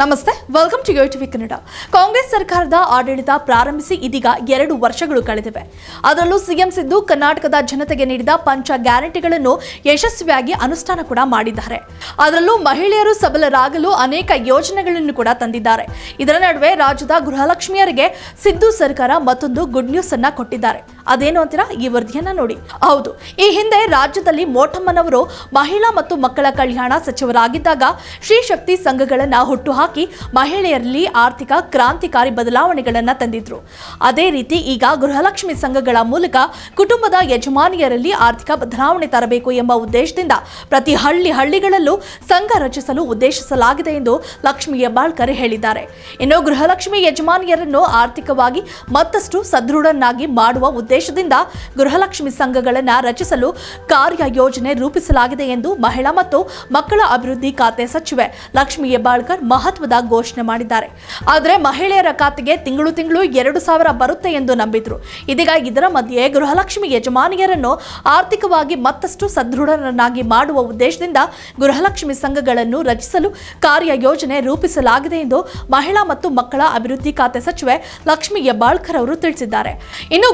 ನಮಸ್ತೆ welcome to TV Kannada. Congress ಸರ್ಕಾರದ ಆಡಳಿತ ಪ್ರಾರಂಭಿಸಿ ಇದೀಗ ಎರಡು ವರ್ಷಗಳು ಕಳೆದಿವೆ. ಅದರಲ್ಲೂ ಸಿಎಂ ಸಿದ್ದು ಕರ್ನಾಟಕದ ಜನತೆಗೆ ನೀಡಿದ ಪಂಚ ಗ್ಯಾರಂಟಿಗಳನ್ನು ಯಶಸ್ವಿಯಾಗಿ ಅನುಷ್ಠಾನ ಕೂಡ ಮಾಡಿದ್ದಾರೆ. ಅದರಲ್ಲೂ ಮಹಿಳೆಯರು ಸಬಲರಾಗಲು ಅನೇಕ ಯೋಜನೆಗಳನ್ನು ಕೂಡ ತಂದಿದ್ದಾರೆ. ಇದರ ನಡುವೆ ರಾಜ್ಯದ ಗೃಹಲಕ್ಷ್ಮಿಯರಿಗೆ ಸಿದ್ದು ಸರ್ಕಾರ ಮತ್ತೊಂದು ಗುಡ್ ನ್ಯೂಸ್ ಅನ್ನ ಕೊಟ್ಟಿದ್ದಾರೆ. ಅದೇನು ಅಂತೀರಾ? ಈ ವರದಿಯನ್ನ ನೋಡಿ. ಹೌದು. ಈ ಹಿಂದೆ ರಾಜ್ಯದಲ್ಲಿ ಮೋಟಮ್ಮನವರು ಮಹಿಳಾ ಮತ್ತು ಮಕ್ಕಳ ಕಲ್ಯಾಣ ಸಚಿವರಾಗಿದ್ದಾಗ ಶ್ರೀ ಶಕ್ತಿ ಸಂಘಗಳನ್ನ ಹುಟ್ಟುಹಾಕಿ ಮಹಿಳೆಯರಲ್ಲಿ ಆರ್ಥಿಕ ಕ್ರಾಂತಿಕಾರಿ ಬದಲಾವಣೆಗಳನ್ನ ತಂದಿದ್ರು. ಅದೇ ರೀತಿ ಈಗ ಗೃಹಲಕ್ಷ್ಮಿ ಸಂಘಗಳ ಮೂಲಕ ಕುಟುಂಬದ ಯಜಮಾನಿಯರಲ್ಲಿ ಆರ್ಥಿಕ ಬದಲಾವಣೆ ತರಬೇಕು ಎಂಬ ಉದ್ದೇಶದಿಂದ ಪ್ರತಿ ಹಳ್ಳಿ ಹಳ್ಳಿಗಳಲ್ಲೂ ಸಂಘ ರಚಿಸಲು ಉದ್ದೇಶಿಸಲಾಗಿದೆ ಎಂದು ಲಕ್ಷ್ಮಿ ಹೆಬ್ಬಾಳ್ಕರ್ ಹೇಳಿದ್ದಾರೆ. ಇನ್ನು ಗೃಹಲಕ್ಷ್ಮಿ ಯಜಮಾನಿಯರನ್ನು ಆರ್ಥಿಕವಾಗಿ ಮತ್ತಷ್ಟು ಸದೃಢನಾಗಿ ಮಾಡುವ ಉದ್ದೇಶದಿಂದ ಗೃಹಲಕ್ಷ್ಮಿ ಸಂಘಗಳನ್ನು ರಚಿಸಲು ಕಾರ್ಯ ಯೋಜನೆ ರೂಪಿಸಲಾಗಿದೆ ಎಂದು ಮಹಿಳಾ ಮತ್ತು ಮಕ್ಕಳ ಅಭಿವೃದ್ಧಿ ಖಾತೆ ಸಚಿವೆ ಲಕ್ಷ್ಮಿ ಹೆಬ್ಬಾಳ್ಕರ್ ಮಹತ್ವದ ಘೋಷಣೆ ಮಾಡಿದ್ದಾರೆ. ಆದರೆ ಮಹಿಳೆಯರ ಖಾತೆಗೆ ತಿಂಗಳು ತಿಂಗಳು ಎರಡು ಬರುತ್ತೆ ಎಂದು ನಂಬಿದ್ರು. ಇದೀಗ ಇದರ ಮಧ್ಯೆ ಗೃಹಲಕ್ಷ್ಮಿ ಯಜಮಾನಿಯರನ್ನು ಆರ್ಥಿಕವಾಗಿ ಮತ್ತಷ್ಟು ಸದೃಢರನ್ನಾಗಿ ಮಾಡುವ ಉದ್ದೇಶದಿಂದ ಗೃಹಲಕ್ಷ್ಮಿ ಸಂಘಗಳನ್ನು ರಚಿಸಲು ಕಾರ್ಯ ಯೋಜನೆ ರೂಪಿಸಲಾಗಿದೆ ಎಂದು ಮಹಿಳಾ ಮತ್ತು ಮಕ್ಕಳ ಅಭಿವೃದ್ಧಿ ಖಾತೆ ಸಚಿವೆ ಲಕ್ಷ್ಮಿ ಹೆಬ್ಬಾಳ್ಕರ್ ಅವರು ತಿಳಿಸಿದ್ದಾರೆ. ಇನ್ನು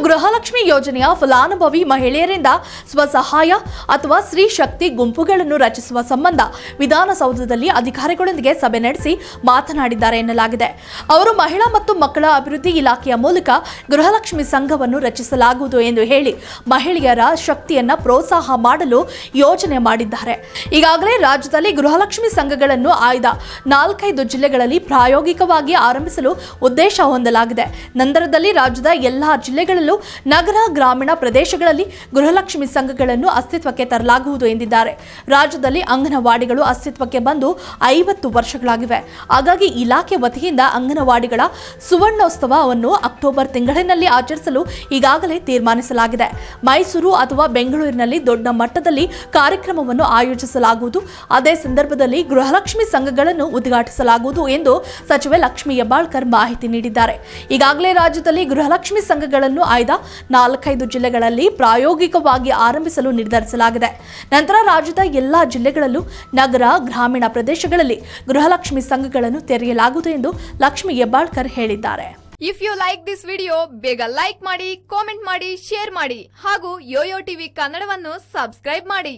ಗೃಹಲಕ್ಷ್ಮಿ ಯೋಜನೆಯ ಫಲಾನುಭವಿ ಮಹಿಳೆಯರಿಂದ ಸ್ವಸಹಾಯ ಅಥವಾ ಸ್ತ್ರೀ ಶಕ್ತಿ ಗುಂಪುಗಳನ್ನು ರಚಿಸುವ ಸಂಬಂಧ ವಿಧಾನಸೌಧದಲ್ಲಿ ಅಧಿಕಾರಿಗಳೊಂದಿಗೆ ಸಭೆ ನಡೆಸಿ ಮಾತನಾಡಿದ್ದಾರೆ ಎನ್ನಲಾಗಿದೆ. ಅವರು ಮಹಿಳಾ ಮತ್ತು ಮಕ್ಕಳ ಅಭಿವೃದ್ಧಿ ಇಲಾಖೆಯ ಮೂಲಕ ಗೃಹಲಕ್ಷ್ಮಿ ಸಂಘವನ್ನು ರಚಿಸಲಾಗುವುದು ಎಂದು ಹೇಳಿ ಮಹಿಳೆಯರ ಶಕ್ತಿಯನ್ನ ಪ್ರೋತ್ಸಾಹ ಮಾಡಲು ಯೋಜನೆ ಮಾಡಿದ್ದಾರೆ. ಈಗಾಗಲೇ ರಾಜ್ಯದಲ್ಲಿ ಗೃಹಲಕ್ಷ್ಮಿ ಸಂಘಗಳನ್ನು ಆಯ್ದ ನಾಲ್ಕೈದು ಜಿಲ್ಲೆಗಳಲ್ಲಿ ಪ್ರಾಯೋಗಿಕವಾಗಿ ಆರಂಭಿಸಲು ಉದ್ದೇಶ ಹೊಂದಲಾಗಿದೆ. ನಂತರದಲ್ಲಿ ರಾಜ್ಯದ ಎಲ್ಲಾ ಜಿಲ್ಲೆಗಳಲ್ಲೂ ನಗರ, ಗ್ರಾಮೀಣ ಪ್ರದೇಶಗಳಲ್ಲಿ ಗೃಹಲಕ್ಷ್ಮಿ ಸಂಘಗಳನ್ನು ಅಸ್ತಿತ್ವಕ್ಕೆ ತರಲಾಗುವುದು ಎಂದಿದ್ದಾರೆ. ರಾಜ್ಯದಲ್ಲಿ ಅಂಗನವಾಡಿಗಳು ಅಸ್ತಿತ್ವಕ್ಕೆ ಬಂದು ಐವತ್ತು ವರ್ಷಗಳಾಗಿವೆ. ಹಾಗಾಗಿ ಇಲಾಖೆ ವತಿಯಿಂದ ಅಂಗನವಾಡಿಗಳ ಸುವರ್ಣೋತ್ಸವವನ್ನು ಅಕ್ಟೋಬರ್ ತಿಂಗಳಿನಲ್ಲಿ ಆಚರಿಸಲು ಈಗಾಗಲೇ ತೀರ್ಮಾನಿಸಲಾಗಿದೆ. ಮೈಸೂರು ಅಥವಾ ಬೆಂಗಳೂರಿನಲ್ಲಿ ದೊಡ್ಡ ಮಟ್ಟದಲ್ಲಿ ಕಾರ್ಯಕ್ರಮವನ್ನು ಆಯೋಜಿಸಲಾಗುವುದು. ಅದೇ ಸಂದರ್ಭದಲ್ಲಿ ಗೃಹಲಕ್ಷ್ಮಿ ಸಂಘಗಳನ್ನು ಉದ್ಘಾಟಿಸಲಾಗುವುದು ಎಂದು ಸಚಿವೆ ಲಕ್ಷ್ಮಿ ಹೆಬ್ಬಾಳ್ಕರ್ ಮಾಹಿತಿ ನೀಡಿದ್ದಾರೆ. ಈಗಾಗಲೇ ರಾಜ್ಯದಲ್ಲಿ ಗೃಹಲಕ್ಷ್ಮಿ ಸಂಘಗಳನ್ನು ಆಯ್ದ ನಾಲ್ಕೈದು ಜಿಲ್ಲೆಗಳಲ್ಲಿ ಪ್ರಾಯೋಗಿಕವಾಗಿ ಆರಂಭಿಸಲು ನಿರ್ಧರಿಸಲಾಗಿದೆ. ನಂತರ ರಾಜ್ಯದ ಎಲ್ಲಾ ಜಿಲ್ಲೆಗಳಲ್ಲೂ ನಗರ, ಗ್ರಾಮೀಣ ಪ್ರದೇಶಗಳಲ್ಲಿ ಗೃಹಲಕ್ಷ್ಮಿ ಸಂಘಗಳನ್ನು ತೆರೆಯಲಾಗುವುದು ಎಂದು ಲಕ್ಷ್ಮಿ ಹೆಬ್ಬಾಳ್ಕರ್ ಹೇಳಿದ್ದಾರೆ. If you like this video ಬೇಗ ಲೈಕ್ ಮಾಡಿ ಕಾಮೆಂಟ್ ಮಾಡಿ ಶೇರ್ ಮಾಡಿ ಹಾಗೂ ಯೋಯೋ ಟಿವಿ ಕನ್ನಡವನ್ನು ಸಬ್ಸ್ಕ್ರೈಬ್ ಮಾಡಿ.